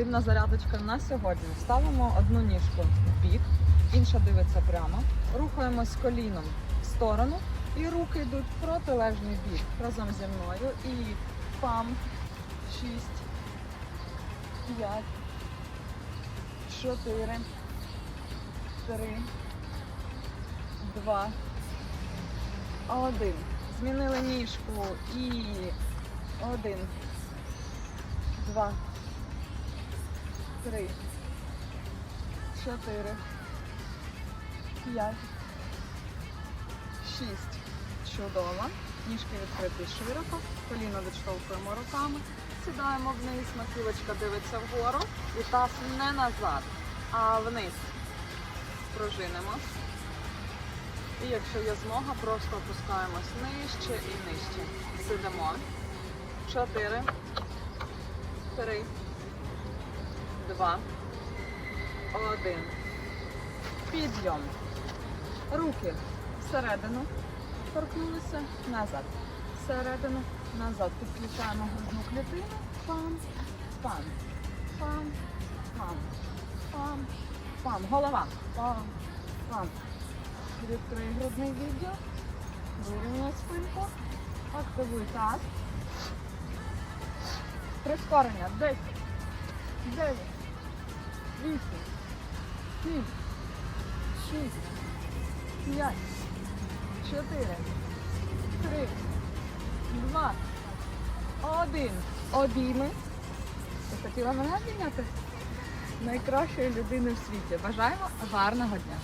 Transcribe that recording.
активна зарядочка на сьогодні. Ставимо одну ніжку в бік, інша дивиться прямо. Рухаємось коліном в сторону і руки йдуть в протилежний бік разом зі мною. І пам. Шість. П'ять. Чотири. Три. Два. Один. Змінили ніжку і один. Два. Три. Чотири. П'ять. Шість. Чудово. Ніжки відкриті широко. Коліно відштовхуємо руками. Сідаємо вниз, маківочка дивиться вгору. І таз не назад, а вниз. Пружинимо. І якщо є змога, просто опускаємось нижче і нижче. Сидимо. Чотири. Три. Два. Один. Підйом. Руки всередину. Торкнулися назад. Всередину, назад. Підключаємо грудну клітину. Пам, пам, пам, пам, пам, пам. Голова. Пам, пам. Відкрий грудний відділ. Вирівняй спинку. Активуй таз. Прискорення. 10, 9, 8, 7, 6, 5, 4, 3, 2, 1. Обійми. Ти хотіла мене обійняти? Найкращої людини в світі. Бажаємо гарного дня.